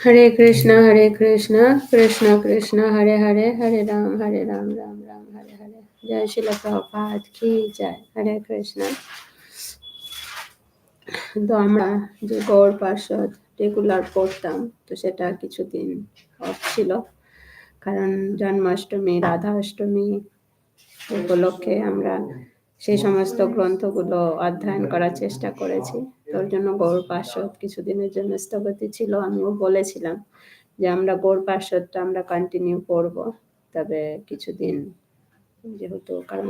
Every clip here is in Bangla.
হরে কৃষ্ণ হরে কৃষ্ণ কৃষ্ণ কৃষ্ণ হরে হরে হরে রাম হরে রাম রাম রাম হরে হরে জয় শিল প্রভাত কি জয় হরে কৃষ্ণ তো আমরা যে গৌর পার্ষদ রেগুলার পড়তাম তো সেটা কিছুদিন অফ ছিল। কারণ জন্মাষ্টমী, রাধাষ্টমী উপলক্ষে আমরা সেই সমস্ত গ্রন্থগুলো অধ্যয়ন করার চেষ্টা করেছি। তোর জন্য গৌর পার্শ্বদ কিছুদিনের জন্য স্থগতি ছিল আমিও বলেছিলাম যে আমরা গৌর পার্শ্বদটা আমরা কন্টিনিউ করব। তবে কিছুদিন যেহেতু কারণ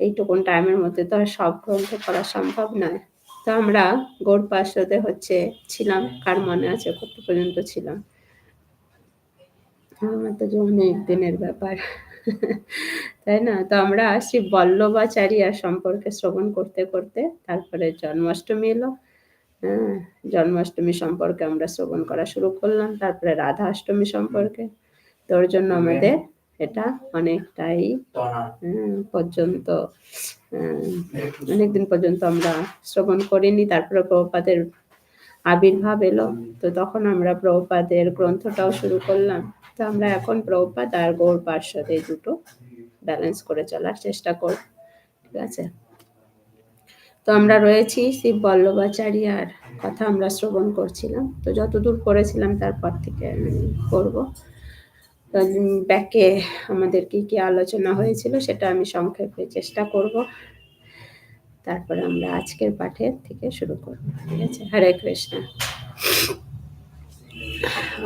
এইটুকুন টাইমের মধ্যে তো আর সব গ্রন্থ করা সম্ভব নয়। তো আমরা গৌর পার্শ্বদে হচ্ছে ছিলাম কার মনে আছে? কত পর্যন্ত ছিলাম? আমার তো যে অনেক দিনের ব্যাপার। তাই না? তো আমরা শ্রী বল্লভাচারিয়া সম্পর্কে শ্রবণ করতে করতে তারপরে জন্মাষ্টমী এলো। হ্যাঁ জন্মাষ্টমী সম্পর্কে আমরা শ্রবণ করা শুরু করলাম তারপরে রাধা অষ্টমী সম্পর্কে তোর জন্য আমাদের এটা অনেকটাই পর্যন্ত অনেকদিন পর্যন্ত আমরা শ্রবণ করিনি। তারপরে প্রভুপাদের আবির্ভাব এলো। তো তখন আমরা প্রভুপাদের গ্রন্থটাও শুরু করলাম। তো আমরা এখন প্রভুপাদ আর গৌর পার্শ্বদ দুটো ব্যালেন্স করে চলার চেষ্টা করব, ঠিক আছে? তো আমরা রয়েছি শিব বল্লভাচারী আর কথা আমরা শ্রবণ করছিলাম। তো যতদূর করেছিলাম তারপর থেকে করব। ব্যাকে আমাদের কি কি আলোচনা হয়েছিল সেটা আমি সংক্ষেপে চেষ্টা করব। তারপরে আমরা আজকের পাঠের থেকে শুরু করব, ঠিক আছে? হরে কৃষ্ণ।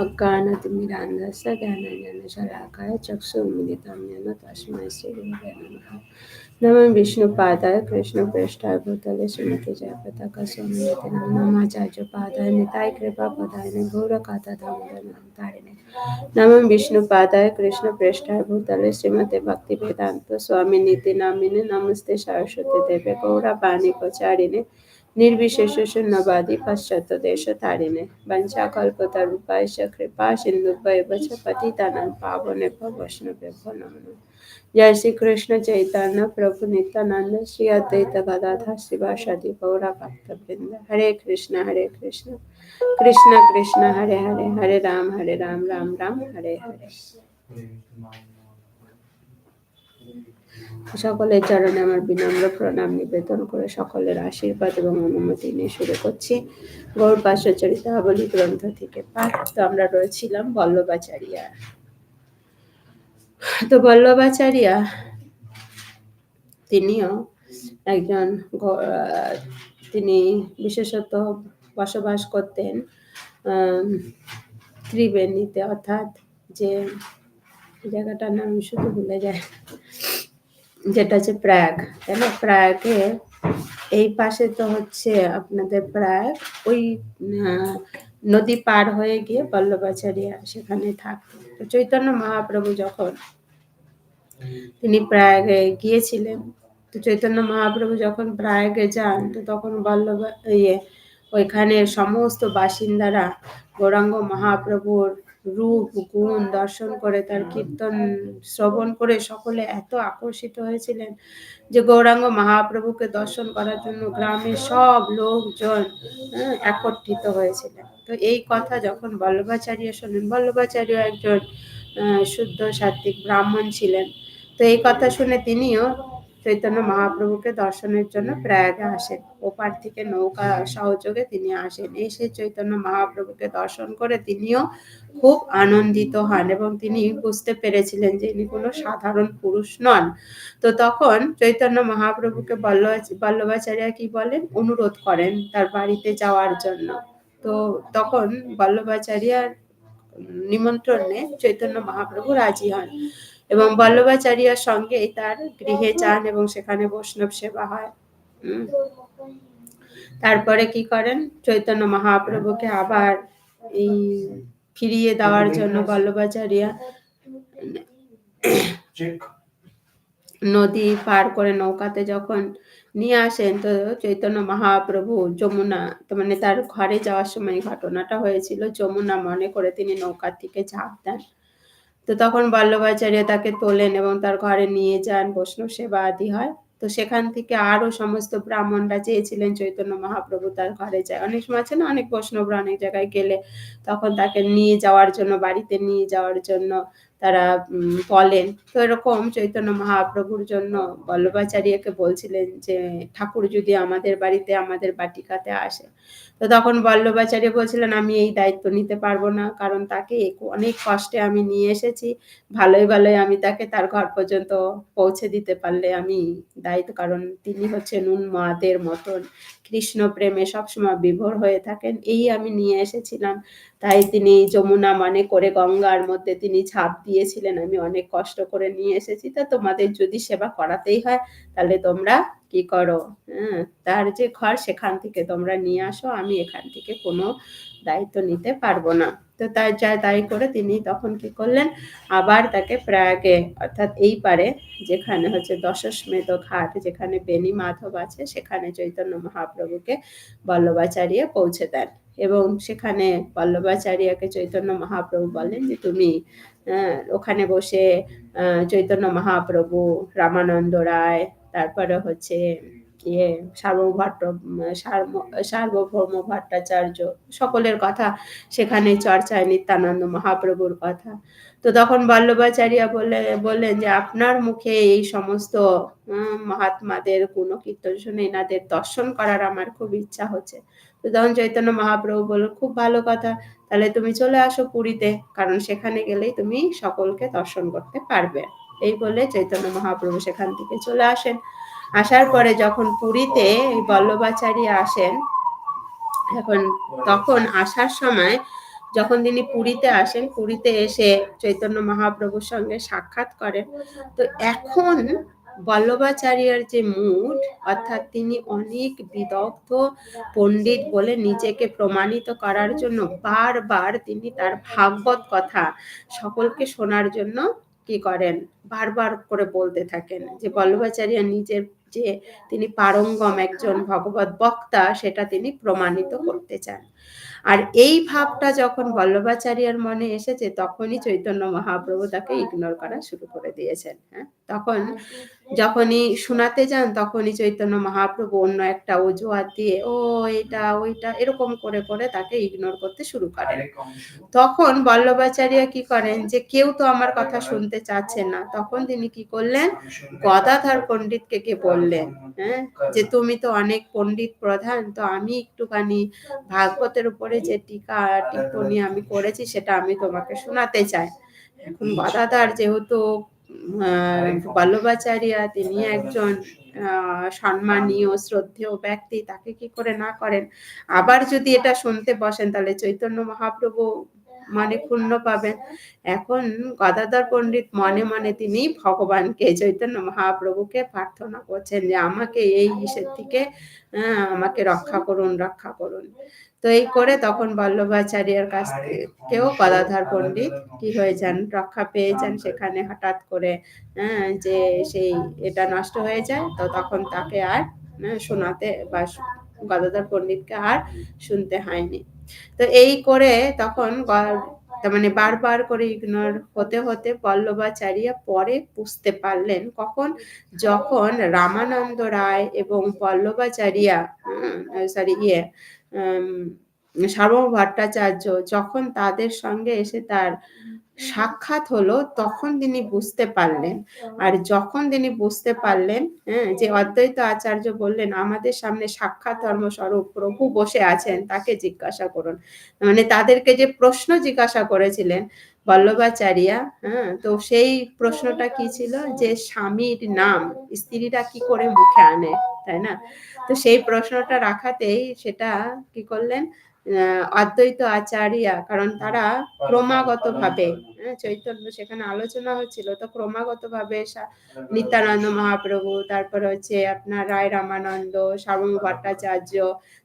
अज्ञानतिमिरान्धस्य ज्ञानज्ञानशलाकाय चक्षुर्मिलितं येन तस्मै श्रीगुरुवे नमः नमः विष्णुपादाय कृष्णप्रेष्ठाय भूतले श्रीमती जयपताका स्वामिनिति नमाचार्यपादाय निताय कृपापदाय घोरकातादामोदरतारिणे नमः विष्णुपादाय कृष्णप्रेष्ठाय भूतले श्रीमती भक्तिवेदान्त स्वामिनीति नामिने नमस्ते सरस्वती देवे गौरवाणी प्रचारिणे निर्विशेष शून्यवादी पाश्चात्य देश तारिणे वंशाकल्पतरूपाय च कृपा सिन्धुभ्य च पतितानां पावने वैष्णवेभ्यो नमः जय श्री कृष्ण चैतन्य प्रभु नित्यानंद श्री अद्वैत गदाधर शिवासादि गौरा भक्तवृंद हरे कृष्ण हरे कृष्ण कृष्ण कृष्ण हरे हरे हरे राम हरे राम राम राम हरे हरे সকলের চরণে আমার বিনম্র প্রণাম, নিবেদন করে সকলের আশীর্বাদ এবং অনুমতি নিয়ে শুরু করছি। গৌর পাশ্বচরিতাবলী গ্রন্থ থেকে পাঠ। তো আমরা রয়েছিলাম বল্লভাচারিয়া। তো বল্লভাচারিয়া, তিনিও একজন তিনি বিশেষত বসবাস করতেন ত্রিবেণীতে। অর্থাৎ যে জায়গাটার নাম শুধু ভুলে যায়। যেটা হচ্ছে প্রাগ, তাই না? প্রাগে এই পাশে তো হচ্ছে আপনাদের প্রাগ, ওই নদী পার হয়ে গিয়ে বল্লভাচারিয়া সেখানে থাকতো তো চৈতন্য মহাপ্রভু যখন তিনি প্রয়াগে গিয়েছিলেন, তো চৈতন্য মহাপ্রভু যখন প্রয়াগে যান, তো তখন বল্লভ ইয়ে ওইখানে সমস্ত বাসিন্দারা গৌরাঙ্গ মহাপ্রভুর রূপ গুণ দর্শন করে তার কীর্তন শ্রবণ করে সকলে এত আকর্ষিত হয়েছিলেন যে গৌরাঙ্গ মহাপ্রভুকে দর্শন করার জন্য গ্রামের সব লোকজন হ্যাঁ, একত্রিত হয়েছিলেন। তো এই কথা যখন বল্লভাচার্য শোনেন বল্লভাচার্য একজন শুদ্ধ সাত্বিক ব্রাহ্মণ ছিলেন। তো এই কথা শুনে তিনিও চৈতন্য মহাপ্রভুকে দর্শনের জন্য প্রয়াগে আসেন। ওপার থেকে নৌকা সহযোগে তিনি আসেন। এসে চৈতন্য মহাপ্রভুকে দর্শন করে তিনিও খুব আনন্দিত হন এবং তিনি বুঝতে পেরেছিলেন যে ইনি কোনো সাধারণ পুরুষ নন। তো তখন চৈতন্য মহাপ্রভুকে বল্লভাচার্য কি বলেন? অনুরোধ করেন তার বাড়িতে যাওয়ার জন্য। তো তখন বল্লভাচার্যার নিমন্ত্রণে চৈতন্য মহাপ্রভু রাজি হন। এবং বল্লভাচার্যার সঙ্গে তার গৃহে যান এবং সেখানে বৈষ্ণব সেবা হয়। তারপরে কি করেন? চৈতন্য মহাপ্রভুকে আবার ফিরিয়ে দেওয়ার জন্য বল্লভাচার্য নদী পার করে নৌকাতে যখন নিয়ে আসেন, তো চৈতন্য মহাপ্রভু যমুনা মানে তার ঘরে যাওয়ার সময় ঘটনাটা হয়েছিল, যমুনা মনে করে তিনি নৌকার থেকে ঝাঁপ দেন। তো তখন বল্লভাচার্য তাকে তোলেন এবং তার ঘরে নিয়ে যান বৈষ্ণব সেবা আদি হয়। তো সেখান থেকে আরও সমস্ত ব্রাহ্মণরা চেয়েছিলেন চৈতন্য মহাপ্রভু তার ঘরে যায়। অনেক সময় আছে না, অনেক বৈষ্ণবরা অনেক জায়গায় গেলে তখন তাকে নিয়ে যাওয়ার জন্য, বাড়িতে নিয়ে যাওয়ার জন্য তারা বলেন। তো এরকম চৈতন্য মহাপ্রভুর জন্য বল্লভাচার্যকে বলছিলেন যে, ঠাকুর যদি আমাদের বাড়িতে আমাদের বাটিকাতে আসে তো তখন বল্লভাচার্য বলছিলেন, আমি এই দায়িত্ব নিতে পারব না, কারণ তাকে অনেক কষ্টে আমি নিয়ে এসেছি। ভালোই ভালোই আমি তাকে তার ঘর পর্যন্ত পৌঁছে দিতে পারলে আমি দায়িত্ব। কারণ তিনি হচ্ছেন উন্মাদের মতন। কৃষ্ণ প্রেমে সবসময় বিভোর হয়ে থাকেন। এই আমি নিয়ে এসেছিলাম। তাই তিনি যমুনা মানে করে গঙ্গার মধ্যে তিনি ছাপ দিয়েছিলেন। আমি অনেক কষ্ট করে নিয়ে এসেছি। তা তোমাদের যদি সেবা করাতেই হয়, তাহলে তোমরা কি করো? হ্যাঁ তার যে ঘর সেখান থেকে তোমরা নিয়ে আসো। আমি এখান থেকে কোনো দায়িত্ব নিতে পারব না। তো তাই যা তাই করে তিনি তখন কি করলেন? আবার তাকে প্রয়াগে অর্থাৎ এই পারে যেখানে হচ্ছে দশস্মেধ ঘাট যেখানে বেনি মাধব আছে সেখানে চৈতন্য মহাপ্রভুকে বল্লভাচার্য পৌঁছে দেন। এবং সেখানে বল্লভাচার্যকে চৈতন্য মহাপ্রভু বলেন যে তুমি আহ, ওখানে বসে চৈতন্য মহাপ্রভু রামানন্দ রায় তারপরে হচ্ছে ইয়ে সার্বভৌম ভট্টাচার্য, সকলের কথা সেখানে চর্চায় নিত্যানন্দ মহাপ্রভুর কথা। তো তখন বল্লভাচার্য বলে, বললেন যে, আপনার মুখে এই সমস্ত মহাত্মাদের গুণকীর্তন শুনে এনাদের দর্শন করার আমার খুব ইচ্ছা হচ্ছে। তো তখন চৈতন্য মহাপ্রভু বলল খুব ভালো কথা। তাহলে তুমি চলে আসো পুরীতে, কারণ সেখানে গেলেই তুমি সকলকে দর্শন করতে পারবে। এই বলে চৈতন্য মহাপ্রভু সেখান থেকে চলে আসেন। আসার পরে যখন পুরীতে বল্লভাচারী আসেন, এখন তখন আসার সময় যখন তিনি পুরীতে আসেন, পুরীতে এসে চৈতন্য মহাপ্রভুর সঙ্গে সাক্ষাৎ করেন। তো এখন বল্লভাচার্যের যে মুড, অর্থাৎ তিনি অনেক বিদগ্ধ পণ্ডিত বলে নিজেকে প্রমাণিত করার জন্য বারবার তিনি তার ভাগবত কথা সকলকে শোনার জন্য কি করেন? বারবার করে বলতে থাকেন যে বল্লভাচার্য নিজের যে তিনি পারঙ্গম একজন ভগবত বক্তা, সেটা তিনি প্রমাণিত করতে চান। আর এই ভাবটা যখন বল্লভাচার্যের মনে এসেছে, তখনই চৈতন্য মহাপ্রভু তাকে ইগনোর করা শুরু করে দিয়েছেন হ্যাঁ? তখন যখনই শোনাতে যান তখনই চৈতন্য মহাপ্রভু অন্য একটা অজুহাত দিয়ে ও এটা ওইটা এরকম করে করে তাকে ইগনোর করতে শুরু করেন। তখন বল্লভাচার্য কি করেন যে কেউ তো আমার কথা শুনতে চাচ্ছে না। তখন তিনি কি করলেন? গদাধর পণ্ডিতকে কে বললেন হ্যাঁ যে তুমি তো অনেক পণ্ডিত প্রধান তো আমি একটুখানি ভাগবতের উপরে যে টিকা টিপ্পণী আমি করেছি সেটা আমি তোমাকে শোনাতে চাই। এখন গদাধর যেহেতু বল্লভাচার্য তিনি একজন আহ, সম্মানীয় শ্রদ্ধেয় ব্যক্তি তাকে কি করে না করেন? আবার যদি এটা শুনতে বসেন তাহলে চৈতন্য মহাপ্রভু মানে ক্ষুণ্ণ পাবেন। এখন গদাধর পণ্ডিত মনে মনে তিনি ভগবানকে চৈতন্য মহাপ্রভুকে প্রার্থনা করছেন যে আমাকে এই ইসের থেকে আমাকে রক্ষা করুন রক্ষা করুন। তো এই করে তখন বল্লভাচার্যের কাছ থেকেও গদাধর পণ্ডিত কি হয়ে যান রক্ষা পেয়ে যান সেখানে হঠাৎ করে যে সেই এটা নষ্ট হয়ে যায়। তো তখন তাকে আর শোনাতে বা গদাধর পণ্ডিতকে আর শুনতে হয়নি। তো এই করে তখন মানে বারবার করে ইগনোর হতে হতে পল্লবাচারিয়া পরে বুঝতে পারলেন কখন যখন রামানন্দ রায় এবং পল্লবাচার্য সরি ইয়ে সার্বভৌম ভট্টাচার্য যখন তাদের সঙ্গে এসে তার সাক্ষাৎ হলো তখন তিনি বুঝতে পারলেন। আর যখন তিনি বুঝতে পারলেন হ্যাঁ যে অদ্বৈত আচার্য বললেন, আমাদের সামনে সাক্ষাৎ ধর্মস্বরূপ প্রভু বসে আছেন, তাকে জিজ্ঞাসা করুন। মানে তাদেরকে যে প্রশ্ন জিজ্ঞাসা করেছিলেন, বল্লভাচারিয়া হ্যাঁ তো সেই প্রশ্নটা কি ছিল? যে স্বামীর নাম, স্ত্রীরা কি করে মুখে আনে? তাই না? তো সেই প্রশ্নটা রাখাতেই সেটা কি করলেন? অদ্বৈত আচার্যা কারণ তারা ক্রমাগত ভাবে চৈতন্য সেখানে আলোচনা হচ্ছিল তো ক্রমাগত ভাবে নিত্যানন্দ মহাপ্রভু তারপর হচ্ছে আপনার রায় রামানন্দ সার্বভৌম ভট্টাচার্য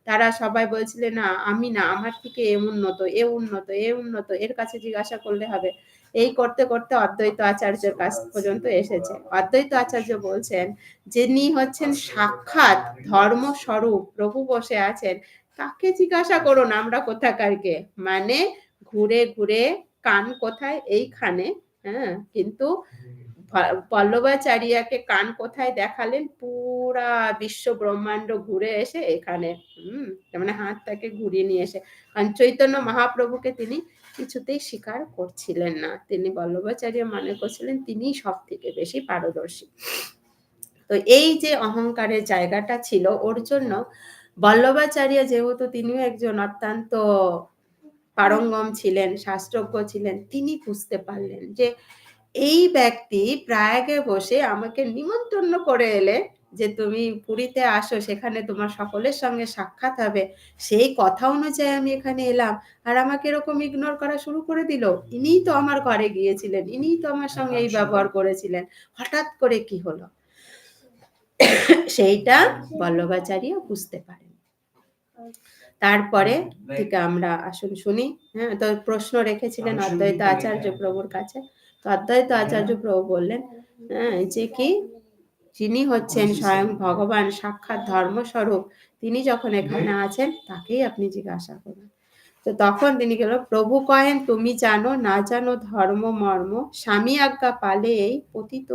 তারা সবাই বলছিলেন না আমি না আমার থেকে এ উন্নত এ উন্নত এ উন্নত এর কাছে জিজ্ঞাসা করলে হবে। এই করতে করতে অদ্বৈত আচার্যের কাছ পর্যন্ত এসেছে। অদ্বৈত আচার্য বলছেন যিনি হচ্ছেন সাক্ষাৎ ধর্মস্বরূপ প্রভু বসে আছেন তাকে জিজ্ঞাসা করুন আমরা কোথাকারকে? মানে ঘুরে ঘুরে কান কোথায়? এইখানে হ্যাঁ? কিন্তু পল্লবাচারিয়াকে কান কোথায় দেখালেন? পুরা বিশ্ব ব্রহ্মাণ্ড ঘুরে এসে এখানে, হম? মানে হাতটাকে ঘুরিয়ে নিয়ে এসে। কারণ চৈতন্য মহাপ্রভুকে তিনি কিছুতেই স্বীকার করছিলেন না। তিনি বল্লভাচার্য মনে করছিলেন তিনি সব থেকে বেশি পারদর্শী। তো এই যে অহংকারের জায়গাটা ছিল, ওর জন্য বল্লভাচার্য যেহেতু তিনিও একজন অত্যন্ত পারঙ্গম ছিলেন শাস্ত্রজ্ঞ ছিলেন তিনি বুঝতে পারলেন যে এই ব্যক্তি প্রয়াগে বসে আমাকে নিমন্ত্রণ করে এলে যে তুমি পুরীতে আসো সেখানে তোমার সকলের সঙ্গে সাক্ষাৎ হবে। সেই কথা অনুযায়ী আমি এখানে এলাম আর আমাকে এরকম ইগনোর করা শুরু করে দিল। ইনিই তো আমার ঘরে গিয়েছিলেন ইনিই তো আমার সঙ্গে এই ব্যবহার করেছিলেন। হঠাৎ করে কি হলো? সেইটা বল্লভাচার্য বুঝতে পারেন। তারপরে থেকে আমরা আসুন শুনি। হ্যাঁ তো প্রশ্ন রেখেছিলেন অদ্বৈত আচার্য প্রভুর কাছে। তো অদ্বৈত আচার্য প্রভু বললেন হ্যাঁ যে কি? যিনি হচ্ছেন স্বয়ং ভগবান সাক্ষাৎ ধর্মস্বরূপ। তিনি যখন এখানে আছেন তাকেই আপনি জিজ্ঞাসা করুন। তো তখন তিনি গেল প্রভু কহেন তুমি জানো না জানো ধর্ম মর্ম। স্বামী আজ্ঞা পালে এই পতিত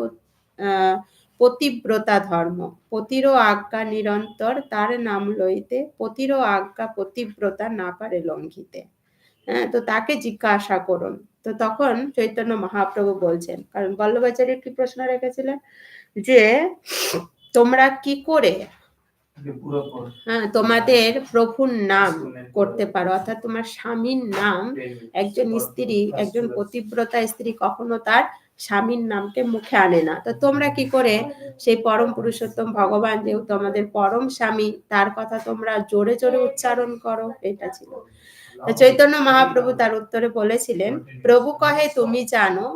আহ পতিব্রতা ধর্ম। পতিরও আজ্ঞা নিরন্তর তার নাম লইতে পতিরও আজ্ঞা পতিব্রতা না পারে লঙ্ঘিতে। হ্যাঁ তো তাকে জিজ্ঞাসা করুন। তো তখন চৈতন্য মহাপ্রভু বলছেন কারণ বল্লভাচার্য কি প্রশ্ন রেখেছিলেন? যে তোমরা কি করে হ্যাঁ তোমাদের প্রভুর নাম করতে পারো অর্থাৎ তোমার স্বামীর নাম একজন স্ত্রী একজন পতিব্রতা স্ত্রী কখনো তার স্বামীর নামকে মুখে আনে না। তো তোমরা কি করে সেই পরম পুরুষোত্তম ভগবান যেহেতু আমাদের পরম স্বামী, তার কথা তোমরা জোরে জোরে উচ্চারণ করো, এটা ছিল। চৈতন্য মহাপ্রভু তার উত্তরে বলেছিলেন, প্রভু কহে, তুমি জানো,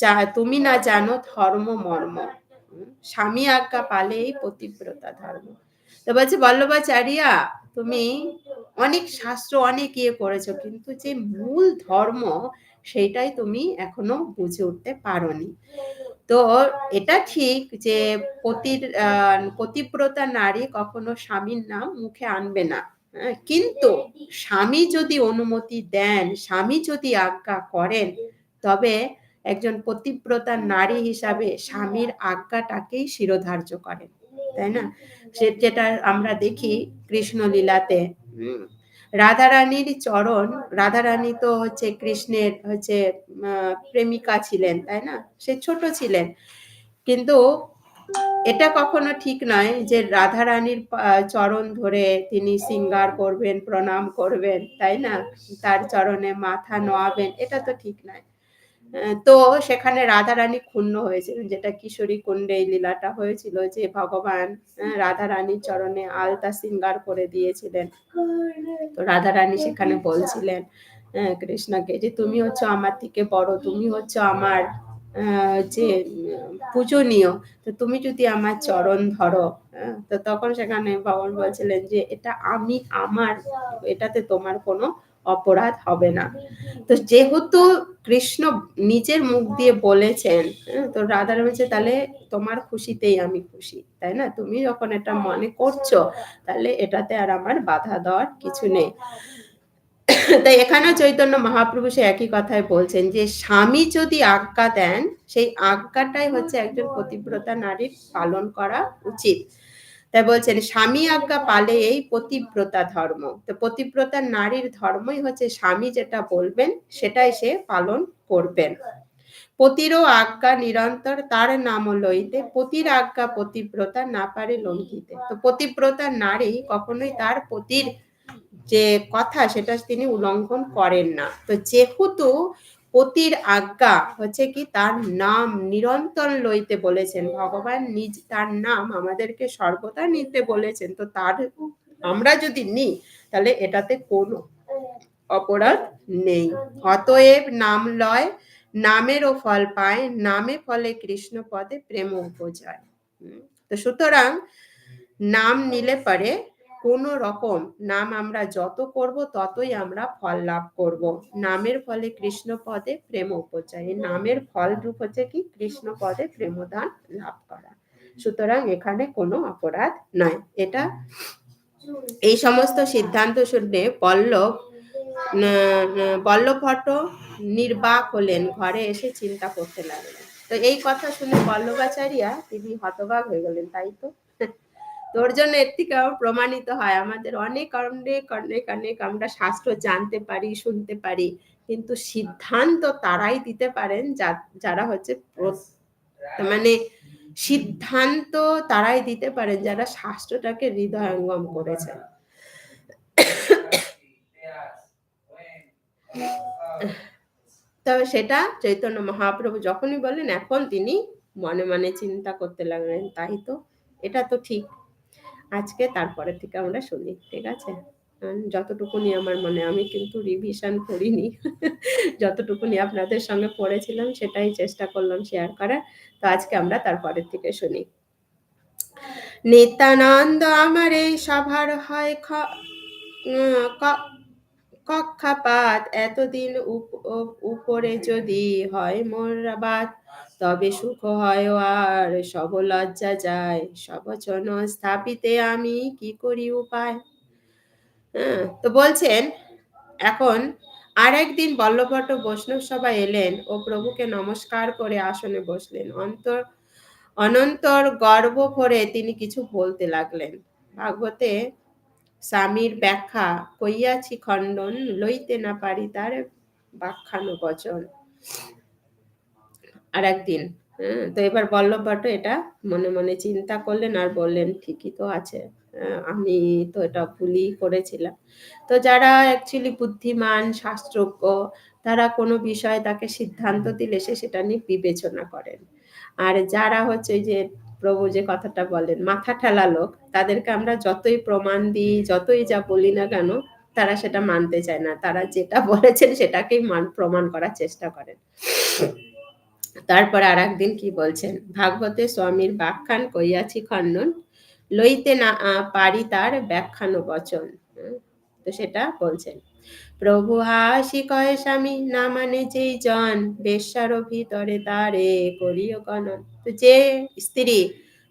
যা, তুমি না জানো ধর্ম, মর্ম। স্বামী আজ্ঞা পালেই পতিব্রতা ধর্ম। তো বলছে, বল্লভাচারিয়া, তুমি অনেক শাস্ত্র, অনেক ইয়ে করেছ, কিন্তু যে মূল ধর্ম সেইটাই তুমি এখনও বুঝে উঠতে পারোনি। তো এটা ঠিক যে পতির পতিব্রতা নারী কখনো স্বামীর নাম মুখে আনবে না। কিন্তু স্বামী যদি অনুমতি দেন স্বামী যদি আজ্ঞা করেন তবে একজন পতিব্রতা নারী হিসাবে স্বামীর আজ্ঞাটাকেই শিরোধার্য করেন। তাই না? সে যেটা আমরা দেখি কৃষ্ণ লীলাতে হুম, রাধারানীর চরণ, রাধারানী তো হচ্ছে কৃষ্ণের হচ্ছে প্রেমিকা ছিলেন, তাই না? সে ছোট ছিলেন। কিন্তু এটা কখনো ঠিক নয় যে রাধারানীর চরণ ধরে তিনি সিঙ্গার করবেন, প্রণাম করবেন, তাই না? তার চরণে মাথা নোয়াবেন, এটা তো ঠিক নয়। তো সেখানে রাধারানী ক্ষুণ্ণ হয়েছিলেন, যেটা কিশোরী কুণ্ডে এই লীলাটা হয়েছিল যে ভগবান রাধারানীর চরণে আলতা সিঙ্গার করে দিয়েছিলেন। তো রাধারানী সেখানে বলছিলেন কৃষ্ণকে যে তুমি হচ্ছে আমার থেকে বড়, তুমি হচ্ছে আমার যে পূজনীয়, তো তুমি যদি আমার চরণ ধরো তো তখন সেখানে ভগবান বলছিলেন যে এটা আমি আমার, এটাতে তোমার কোনো অপরাধ হবে না। তো যেহেতু কৃষ্ণ নিজের মুখ দিয়ে বলেছেন হ্যাঁ, তো রাধা বলছে তাহলে তোমার খুশিতেই আমি খুশি তাই না? তুমি যখন এটা মনে করছ তাহলে এটাতে আর আমার বাধা দেওয়ার কিছু নেই। তাই এখানে চৈতন্য মহাপ্রভু সে একই কথাই বলছেন যে স্বামী যদি আজ্ঞা দেন সেই আজ্ঞাটাই হচ্ছে একজন পতিব্রতা নারীর পালন করা উচিত। তাই বলছেন, স্বামী আজ্ঞা পালে এই পতিব্রতা ধর্ম। তো পতিব্রতা নারীর ধর্মই হচ্ছে স্বামী যেটা বলবেন, সেটাই সে পালন করবেন। পতিরও আজ্ঞা নিরন্তর, তার নাম লইতে পতির আজ্ঞা পতিব্রতা না পারে লঙ্ঘিতে। তো পতিব্রতা নারী কখনোই তার পতির যে কথা, সেটা তিনি উল্লঙ্ঘন করেন না। তো যেহেতু পতির আজ্ঞা হচ্ছে কি তার নাম নিরন্তর লইতে বলেছেন। ভগবান নিজ তার নাম আমাদেরকে সর্বদা নিতে বলেছেন। তো তার আমরা যদি নিই, তাহলে এটাতে কোনো অপরাধ নেই। অতএব নাম লয়, নামেরও ফল পায়, নামে ফলে কৃষ্ণ পদে প্রেম উপজয়। তো সুতরাং নাম নিলে পরে কোন রকম নাম আমরা যত করব, ততই আমরা ফল লাভ করব। নামের ফলে কৃষ্ণ পদে প্রেম উপজয় এই নামের ফল রূপ হচ্ছে কি? কৃষ্ণ পদে প্রেমদান লাভ করা। সুতরাং এখানে কোনো অপরাধ নয় এটা এই সমস্ত সিদ্ধান্ত শুনে পল্লব, ন- ন- ভট্ট নির্বাক হলেন। ঘরে এসে চিন্তা করতে লাগলেন। তো এই কথা শুনে বল্লভাচারিয়া তিনি হতবাক হয়ে গেলেন, তাই তো? তোর জন্য এর থেকে প্রমাণিত হয়। আমাদের অনেক অনেক অনেক অনেক আমরা শাস্ত্র জানতে পারি শুনতে পারি। কিন্তু সিদ্ধান্ত তারাই দিতে পারেন যারা হচ্ছে মানে সিদ্ধান্ত তারাই দিতে পারেন যারা শাস্ত্রটাকে হৃদয়ঙ্গম করেছেন তবে সেটা চৈতন্য মহাপ্রভু যখনই বলেন এখন তিনি মনে মনে চিন্তা করতে লাগলেন তাই তো? এটা তো ঠিক। আজকে তারপরে থেকে আমরা শুনি ঠিক আছে? যতটুকুনি আমার মনে, আমি কিন্তু রিভিশন করিনি। যতটুকুনি আপনাদের সঙ্গে পড়েছিলাম, সেটাই চেষ্টা করলাম শেয়ার করার। তো আজকে আমরা তারপরের থেকে শুনি। নিত্যানন্দ আমার এই সভার হয় কক্ষাপাত। এতদিন উপরে যদি হয় মোরাবাদ তবে সুখ হয় আর সব লজ্জা যায়। সবচন স্থাপিতে আমি কি করি উপায়? হ্যাঁ তো বলছেন, এখন আর একদিন বল্লভট্ট বৈষ্ণব সভা এলেন ও প্রভুকে নমস্কার করে আসনে বসলেন। অন্তর, অনন্তর গর্ব করে তিনি কিছু বলতে লাগলেন। ভাগবতে স্বামীর ব্যাখ্যা, কইয়াছি খণ্ডন লইতে না পারি তার ব্যাখ্যানো বচন আর একদিন হ্যাঁ তো এবার বল্লভ ভট্ট এটা মনে মনে চিন্তা করলেন আর বললেন, ঠিকই তো আছে। আমি তো এটা ভুলই করেছিলাম। তো যারা অ্যাকচুয়ালি বুদ্ধিমান, শাস্ত্রজ্ঞ, তারা কোনো বিষয়ে তাকে সিদ্ধান্ত দিলে সে সেটা নিয়ে বিবেচনা করেন। আর যারা হচ্ছে যে প্রভু যে কথাটা বলেন, মাথা ঠেলা লোক, তাদেরকে আমরা যতই প্রমাণ দিই, যতই যা বলি না কেন, তারা সেটা মানতে চায় না। তারা যেটা বলেছেন সেটাকেই মান, প্রমাণ করার চেষ্টা করেন। তারপর আর একদিন কি বলছেন? ভাগবতে স্বামীর ব্যাখ্যান কইয়াছি খণ্ডন লইতে না পারি তার ব্যাখ্যানো বচন। তো সেটা বলছেন। প্রভু হাসি কয় স্বামী না মানে যেই জন বেশ্যার ভিতরে তারে করিও গণন। তো যে স্ত্রী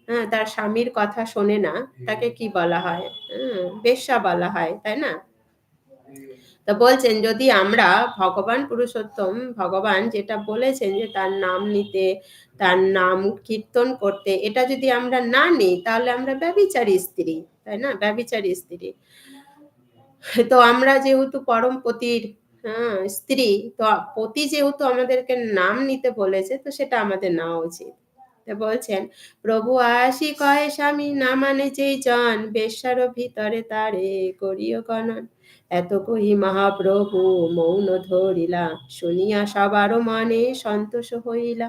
হ্যাঁ তার স্বামীর কথা শোনে না তাকে কি বলা হয়? হ্যাঁ বেশ্যা বলা হয় তাই না? তো বলছেন, যদি আমরা ভগবান পুরুষোত্তম, ভগবান যেটা বলেছেন যে তার নাম নিতে, তার নাম কীর্তন করতে, এটা যদি আমরা না নিই, তাহলে আমরা ব্যবিচারী স্ত্রী, তাই না? ব্যবিচারী স্ত্রী। তো আমরা যেহেতু পরম পতির হ্যাঁ স্ত্রী, তো পতি যেহেতু আমাদেরকে নাম নিতে বলেছে, তো সেটা আমাদের নেওয়া উচিত। বলছেন, প্রভু আসি কয়ে স্বামী, না মানে যেই জন, বেশ্যার ভিতরে তারে করিও গণন। এত কহি মহাপ্রভু, মৌন ধরিলা, শুনিয়া সবারও মনে সন্তোষ হইলা।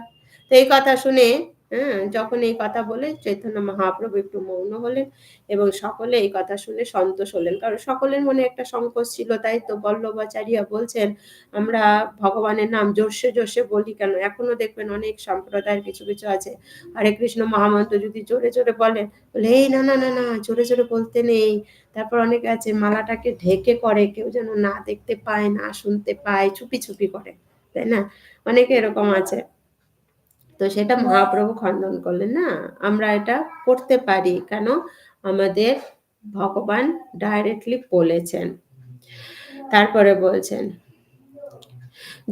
তো এই কথা শুনে হ্যাঁ যখন এই কথা বলে, চৈতন্য মহাপ্রভু একটু মৌন হলেন এবং সকলে এই কথা শুনে সন্তোষ হলেন। কারণ সকলের মনে একটা সংকোচ ছিল, তাই তো বল্লভাচারিয়া বলছেন, আমরা ভগবানের নাম জোরসে জোরসে বলি কেন? এখনও দেখবেন অনেক সম্প্রদায়ের কিছু কিছু আছে। হরে কৃষ্ণ মহামন্ত্র যদি জোরে জোরে বলেন, বলে, এই না না না না, জোরে জোরে বলতে নেই। তারপর অনেকে আছে মালাটাকে ঢেকে করে, কেউ যেন না দেখতে পায়, না শুনতে পায়, চুপি চুপি করে, তাই না? অনেকে এরকম আছে। তো সেটা মহাপ্রভু খণ্ডন করলেন না? আমরা এটা করতে পারি কেন? আমাদের ভগবান ডাইরেক্টলি বলেছেন। তারপরে বলছেন,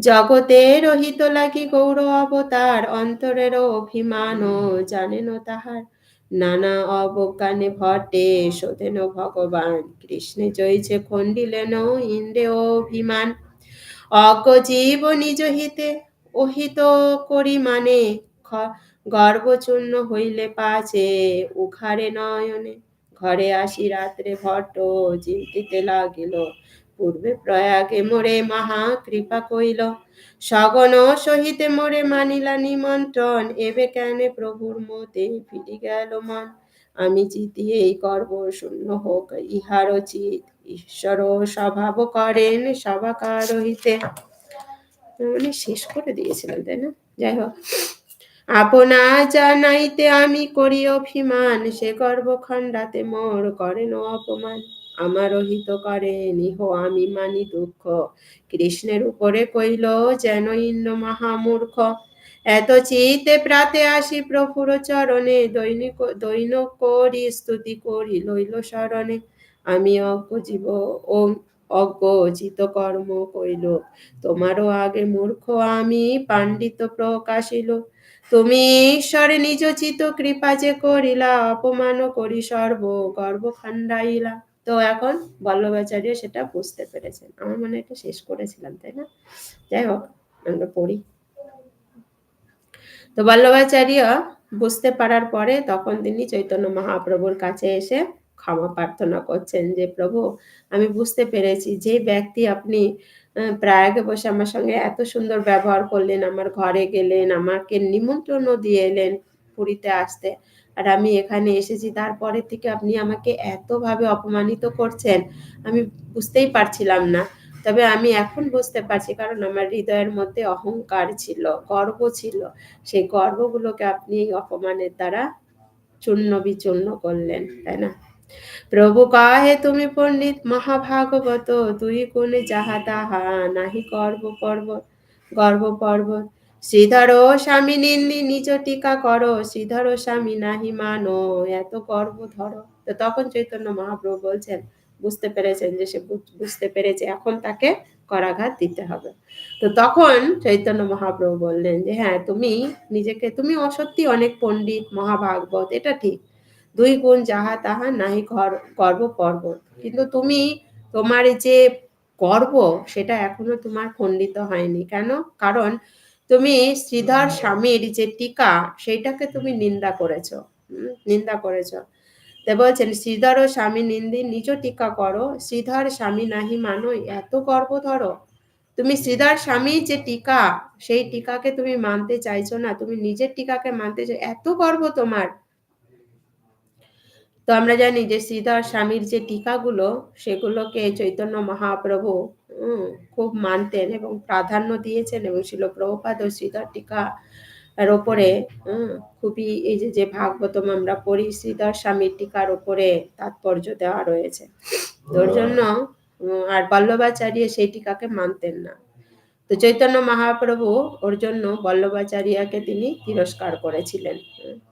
জগতে রহিত লাগি গৌর অবতার অন্তরের অভিমান জানেন তাহার নানা অবজ্ঞানে ভটে, শোধেন ভগবান। কৃষ্ণে জয়ছে খণ্ডিলেন ইন্দ্রে অভিমান। অজ্ঞ জীব নিজ হিতে অহিত করি মানে গর্বচূর্ণ হইলে পাচে উখারে নয়নে। ঘরে আসি রাত্রে ভট্ট চিন্তিতে লাগিল। পূর্বে প্রয়াগে মোরে মহা কৃপা কইল। সগন সহিতে মোরে মানিলা নিমন্ত্রণ, এবে কেন প্রভুর মতে ফিরি গেল মন? আমি চিতি এই গর্ব শূন্য হোক, ইহার চিত ঈশ্বর স্বভাব করেন সবাকার হইতে। মানে শেষ করে দিয়েছিলেন, তাই না? যাই হোক। আপনা জানাইতে আমি করি অভিমান, সে গর্ব খণ্ডাতে মোর করেন অপমান। আমার হিত করে নিহ আমি মানি দুঃখ। কৃষ্ণের উপরে কইল যেন ইন্দ্র মহামূর্খ, এত চিতে প্রাতে আসি প্রফুর চরণে, দৈনিক, দৈন করি স্তুতি করি লইল শরণে। আমি অজ্ঞ জীব ও অজ্ঞচিত কর্ম কইল, তোমারও আগে মূর্খ আমি পাণ্ডিত প্রকাশিল। তুমি ঈশ্বরে নিজ চিত কৃপা যে করিলা অপমান করি সর্ব গর্ব খান্ডাইলা। তো এখন বল্লভাচার্য সেটা বুঝতে পেরেছেন। আমার মনে এটা শেষ করেছিলাম, তাই না? যাই হোক, আমরা পড়ি। তো বল্লভাচার্য বুঝতে পারার পরে তখন তিনি চৈতন্য মহাপ্রভুর কাছে এসে ক্ষমা প্রার্থনা করছেন যে, প্রভু, আমি বুঝতে পেরেছি যে ব্যক্তি আপনি প্রয়াগে বসে আমার সঙ্গে এত সুন্দর ব্যবহার করলেন, আমার ঘরে গেলেন, আমাকে নিমন্ত্রণও দিয়ে এলেন পুরীতে আসতে। আর আমি এখানে এসেছি তারপরে থেকে আপনি আমাকে এতভাবে অপমানিত করছেন, আমি বুঝতেই পারছিলাম না। তবে আমি এখন বুঝতে পারছি, কারণ আমার হৃদয়ের মধ্যে অহংকার ছিল, গর্ব ছিল। সেই গর্বগুলোকে আপনি অপমানের দ্বারা চূর্ণ বিচূর্ণ করলেন, তাই না? প্রভু কাহে তুমি পণ্ডিত মহাভাগবত তুই কোনে যাহা তাহা, নাহি গর্ব পর্বত গর্ব পর্বত শ্রীধর স্বামী নিন্দি নিজ টিকা করো। শ্রীধর স্বামী নাহি মানো, এত গর্ব ধরো। তো তখন চৈতন্য মহাপ্রভু বলছেন, বুঝতে পেরেছেন যে সে বুঝতে পেরেছে, এখন তাকে করাঘাত দিতে হবে। তো তখন চৈতন্য মহাপ্রভু বললেন যে হ্যাঁ তুমি নিজেকে, তুমি অসত্যি অনেক পণ্ডিত, মহাভাগবত, এটা ঠিক। দুই গুণ যাহা তাহা নাহি গর্ব পর্বত। কিন্তু তুমি, তোমার যে গর্ব, সেটা এখনও তোমার খণ্ডিত হয়নি। কেন? কারণ তুমি শ্রীধর স্বামীর যে টিকা, সেইটাকে তুমি নিন্দা করেছ। নিন্দা করেছ। তে বলছেন, শ্রীধর ও স্বামী নিন্দি নিজ টিকা করো। শ্রীধর স্বামী নাহি মানো, এত গর্ব ধরো। তুমি শ্রীধর স্বামী যে টিকা, সেই টিকাকে তুমি মানতে চাইছো না। তুমি নিজের টিকাকে মানতে চাই, এত গর্ব তোমার। তো আমরা জানি যে শ্রীধর স্বামীর যে টিকাগুলো সেগুলোকে চৈতন্য মহাপ্রভু খুব মানতেন এবং প্রাধান্য দিয়েছেন এবং ছিল প্রভুপাদ ও শ্রীধর টিকা এর ওপরে খুবই এই যে যে ভাগবতম আমরা পড়ি শ্রীধর স্বামীর টিকার ওপরে তাৎপর্য দেওয়া রয়েছে। তোর জন্য আর বল্লভাচার্য সেই টিকাকে মানতেন না। তো চৈতন্য মহাপ্রভু ওর জন্য বল্লভাচারিয়াকে তিনি তিরস্কার করেছিলেন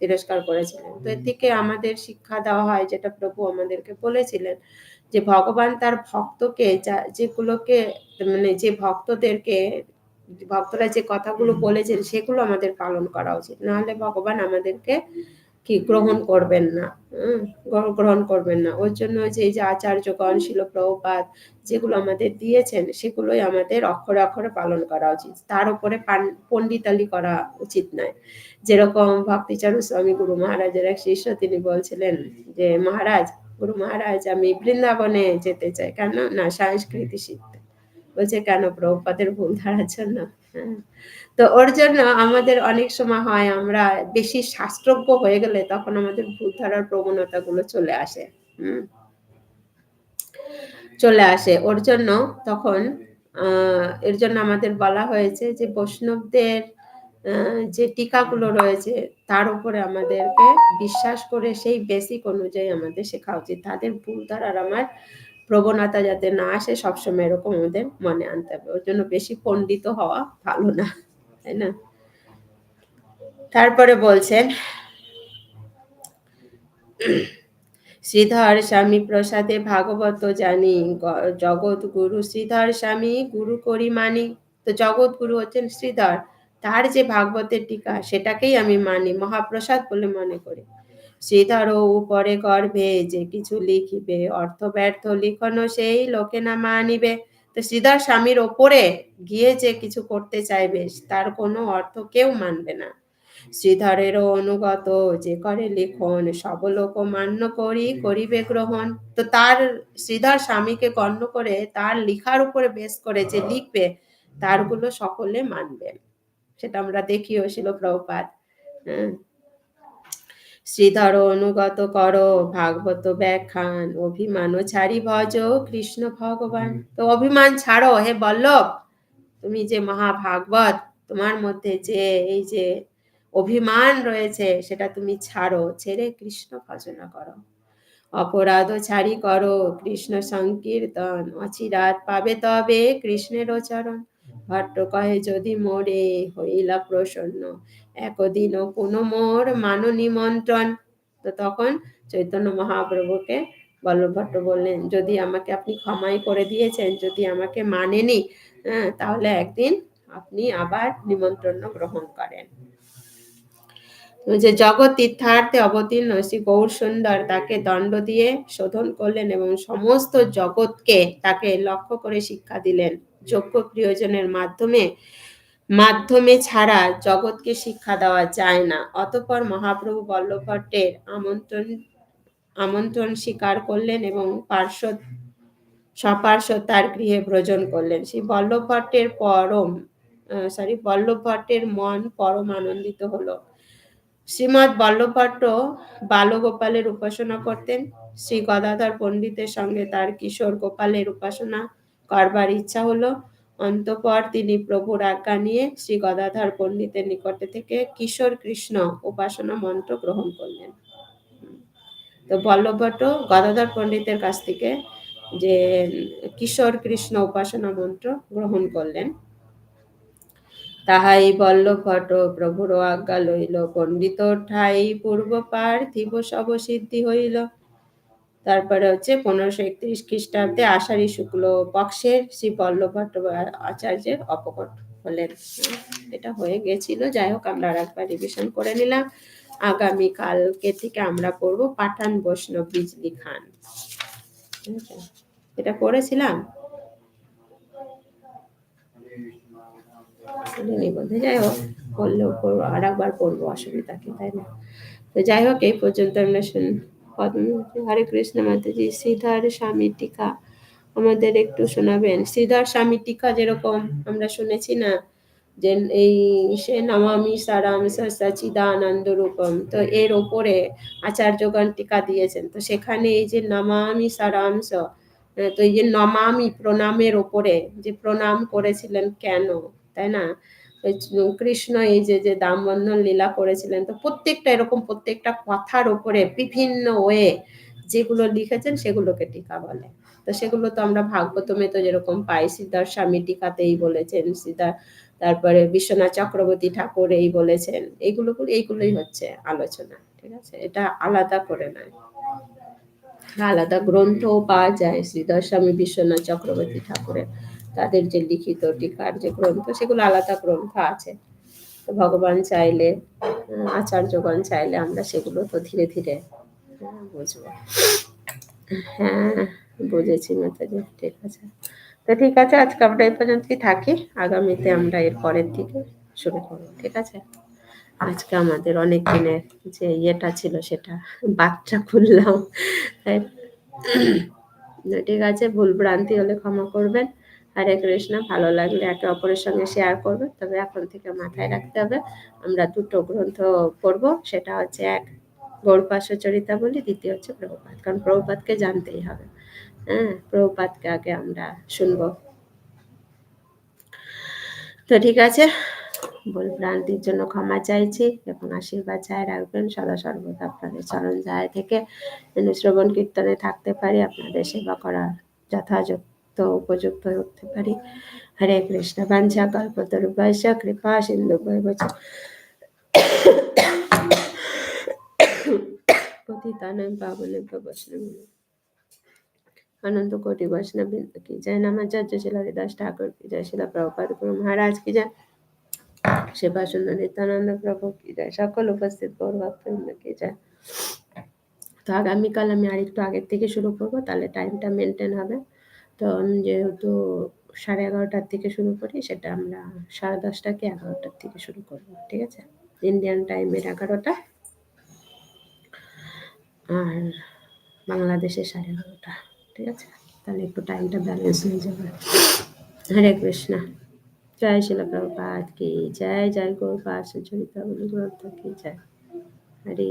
তিরস্কার করেছিলেন। তো এর থেকে আমাদের শিক্ষা দেওয়া হয়, যেটা প্রভু আমাদেরকে বলেছিলেন, যে ভগবান তার ভক্তকে যা, যেগুলোকে মানে যে ভক্তদেরকে, ভক্তরা যে কথাগুলো বলেছেন, সেগুলো আমাদের পালন করা উচিত। নাহলে ভগবান আমাদেরকে কি গ্রহণ করবেন না গ্রহণ করবেন না। ওর জন্য যে যে আচার্যগণ ছিল প্রভুপাত যেগুলো আমাদের দিয়েছেন, সেগুলোই আমাদের অক্ষরে অক্ষরে পালন করা উচিত। তার উপরে পণ্ডিতালি করা উচিত নয়। যেরকম ভক্তিচারু স্বামী গুরু মহারাজের এক শিষ্য, তিনি বলছিলেন যে, মহারাজ, গুরু মহারাজ, আমি বৃন্দাবনে যেতে চাই। কেন? না সংস্কৃতি শিখতে বলছে, কেন প্রভুপাদের ভুল ধারার জন্য হ্যাঁ। তো ওর জন্য আমাদের অনেক সময় হয়, আমরা বেশি শাস্ত্রজ্ঞ হয়ে গেলে তখন আমাদের ভুল ধারার প্রবণতা গুলো চলে আসে। হম। চলে আসে। ওর জন্য তখন এর জন্য আমাদের বলা হয়েছে যে, বৈষ্ণবদের যে টিকাগুলো রয়েছে, তার উপরে আমাদেরকে বিশ্বাস করে সেই বেসিক অনুযায়ী আমাদের শেখা উচিত। তাদের ভুল ধারার আমার প্রবণতা যাতে না আসে, সবসময় এরকম আমাদের মনে আনতে হবে। ওর জন্য বেশি পণ্ডিত হওয়া ভালো না, তাই না? তারপরে বলছেন, শ্রীধর স্বামী প্রসাদে ভাগবত জানি জগৎ গুরু শ্রীধর স্বামী, গুরু করি মানি তো জগৎ গুরু হচ্ছেন শ্রীধর। তার যে ভাগবতের টিকা, সেটাকেই আমি মানি, মহাপ্রসাদ বলে মনে করি। শ্রীধর উপরে গর্ভে যে কিছু লিখিবে, অর্থ ব্যর্থ লিখন সেই লোকে না মানিবে। তো শ্রীধর স্বামীর ওপরে গিয়ে যে কিছু করতে চাইবে, তার কোনো অর্থ কেউ মানবে না। শ্রীধরেরও অনুগত যে করে লিখন, সব সবলোক মান্য করি, করিবে গ্রহণ। তো তার শ্রীধর স্বামীকে গণ্য করে তার লিখার উপরে বেশ করে যে লিখবে, তারগুলো সকলে মানবে। সেটা আমরা দেখিও ছিল প্রভুপাত হ্যাঁ। শ্রীধর অনুগত কর ভাগবত ব্যাখ্যান অভিমান ছাড়ি ভজ কৃষ্ণ ভগবান। তো অভিমান ছাড়ো হে বল্লভ! তুমি যে মহাভাগবত তোমার মধ্যে যে এই যে অভিমান রয়েছে সেটা তুমি ছাড়ো ছেড়ে কৃষ্ণ ভজনা করো। অপরাধ ছাড়ি করো কৃষ্ণ সংকীর্তন অচিরাত পাবে তবে কৃষ্ণের চরণ ভট্ট কহে যদি মোরে হইলা প্রসন্ন একদিন কোনো মোর মান নিমন্ত্রণ। তো তখন চৈতন্য মহাপ্রভুকে বল্লভ ভট্ট বললেন, যদি আমাকে আপনি ক্ষমাই করে দিয়েছেন, যদি আমাকে মানেনি হ্যাঁ তাহলে একদিন আপনি আবার নিমন্ত্রণ গ্রহণ করেন। যে জগৎ তীর্থার্থে অবতীর্ণ শ্রী গৌর সুন্দর তাকে দণ্ড দিয়ে শোধন করলেন এবং সমস্ত জগৎকে তাকে লক্ষ্য করে শিক্ষা দিলেন। যোগ্য প্রিয়জনের মাধ্যমে মাধ্যমে ছাড়া জগৎকে শিক্ষা দেওয়া যায় না। অতপর মহাপ্রভু বল্লভ ভট্টের আমন্ত্রণ আমন্ত্রণ স্বীকার করলেন এবং পার্শ্বদ সপার্শ্বদ তার গৃহে ভ্রজন করলেন। সেই বল্লভট্টের পরম সরি বল্লভ ভট্টের মন পরম আনন্দিত হলো। শ্রীমৎ বল্লভ ভট্ট বালগোপালের উপাসনা করতেন। শ্রী গদাধর পণ্ডিতের সঙ্গে তার কিশোর গোপালের উপাসনা করবার ইচ্ছা হলো। অন্তপর তিনি প্রভুর আজ্ঞা নিয়ে শ্রী গদাধর পণ্ডিতের নিকটে থেকে কিশোর কৃষ্ণ উপাসনা মন্ত্র গ্রহণ করলেন। তো বল্লভ ভট্ট গদাধর পণ্ডিতের কাছ থেকে যে কিশোর কৃষ্ণ উপাসনা মন্ত্র গ্রহণ করলেন। তাহাই বল্লভ ভট্ট প্রভুর আজ্ঞা লইল পণ্ডিত ঠাই পূর্ব পার্থিব সব সিদ্ধি হইল। তারপরে হচ্ছে পনেরোশো একত্রিশ খ্রিস্টাব্দে আষাঢ়ী শুক্ল পক্ষের শ্রী ভট্ট আচার্যের অপকট হলেন। এটা হয়ে গেছিল। যাই হোক, আমরা আর একবার রিভিশন করে নিলাম। আগামী কালকে থেকে আমরা পড়ব পাঠান বৈষ্ণব বিজলি খান। এটা পড়েছিলাম? যাই হোক, পড়লেও আর একবার পড়ব, অসুবিধা কি, তাই না? তো যাই হোক, এই পর্যন্ত আমরা শুন হরে কৃষ্ণ মাতাজি, শ্রীধর স্বামী টিকা আমাদের একটু শোনাবেন। শ্রীধর স্বামী টিকা যেরকম আমরা শুনেছি না, যে এই সে নমামি সারাম সচিদানন্দ রূপম, তো এর ওপরে আচার্যগণ টিকা দিয়েছেন। তো সেখানে এই যে নমামি সারাংশ তো এই যে নমামি প্রণামের ওপরে যে প্রণাম করেছিলেন কেন, তাই না? কৃষ্ণ এই যে যে দামবন্ধন লীলা করেছিলেন, তো প্রত্যেকটা এরকম প্রত্যেকটা কথার ওপরে বিভিন্ন ওয়ে যেগুলো লিখেছেন সেগুলোকে টিকা বলে। তো সেগুলো তো আমরা ভাগবতমে তো যেরকম পাই, সিদ্ধার স্বামী টিকাতেই বলেছেন, সিদ্ধার তারপরে বিশ্বনাথ চক্রবর্তী ঠাকুর এই বলেছেন, এইগুলো এইগুলোই হচ্ছে আলোচনা, ঠিক আছে? এটা আলাদা করে নয়। আলাদা গ্রন্থও পাওয়া যায় শ্রীধর স্বামী, বিশ্বনাথ চক্রবর্তী ঠাকুরের। তাদের যে লিখিত টিকার যে গ্রন্থ সেগুলো আলাদা গ্রন্থ আছে। তো ভগবান চাইলে আচার্যগণ চাইলে আমরা সেগুলো তো ধীরে ধীরে বুঝব। হ্যাঁ বুঝেছি মাতাজি ঠিক আছে। তো ঠিক আছে আজকে আমরা এই পর্যন্তই থাকি। আগামীতে আমরা এর পরের দিকে শুরু করব ঠিক আছে? আজকে আমাদের অনেক দিনের যে ইয়েটা ছিল সেটা বাচ্চা খুললাম। ঠিক আছে ভুল ভ্রান্তি হলে ক্ষমা করবেন। হরে কৃষ্ণ ভালো লাগলে একে অপরের সঙ্গে শেয়ার করবে। তবে এখন থেকে মাথায় রাখতে হবে, আমরা দুটো গ্রন্থ পড়ব, সেটা হচ্ছে এক গৌরপাশ চরিতা বলি দ্বিতীয় হচ্ছে প্রভুপাত কারণ প্রভুপাতকে জানতেই হবে। হ্যাঁ প্রভুপাতকে আগে আমরা শুনব। তো ঠিক আছে ভুল ভ্রান্তির জন্য ক্ষমা চাইছি এবং আশীর্বাদ চাই রাখবেন। সদা সর্বদা আপনাদের চরণ যায় থেকে শ্রবণ কীর্তনে থাকতে পারি, আপনাদের সেবা করা যথাযথ নিত্য উপযুক্ত হয়ে পারি। হরে কৃষ্ণ, বাঞ্ছা কল্পতরু বয়স কৃপা, সিন্ধু বৈবচ পতিতানয় পাবনে প্রবচনগুলো অনন্ত কোটি বৈষ্ণব, কি জয় নামাচার্য শিলা, হরিদাস ঠাকুর, কি জয় শিলা প্রভুপাদ, গুরু মহারাজ, কি জয়। সেবা সুন্দর নিত্যানন্দ প্রভু, কি জয়। সকল উপস্থিত গৌর ভক্তবৃন্দ কি জয়। তো আগামীকাল আমি আরেকটু আগের থেকে শুরু করব, তাহলে টাইমটা মেনটেন হবে। তখন যেহেতু সাড়ে এগারোটার থেকে শুরু করি, সেটা আমরা সাড়ে দশটা কি এগারোটার থেকে শুরু করব, ঠিক আছে? ইন্ডিয়ান টাইমের এগারোটা। আর বাংলাদেশের সাড়ে এগারোটা, ঠিক আছে? তাহলে একটু টাইমটা ব্যালেন্স হয়ে যাবে। হরে কৃষ্ণ। জয় শিল প্রভুপাত কি জয় জয় গৌরপাত সুচরিতা বলি গ্রন্থ কি জয়? হরে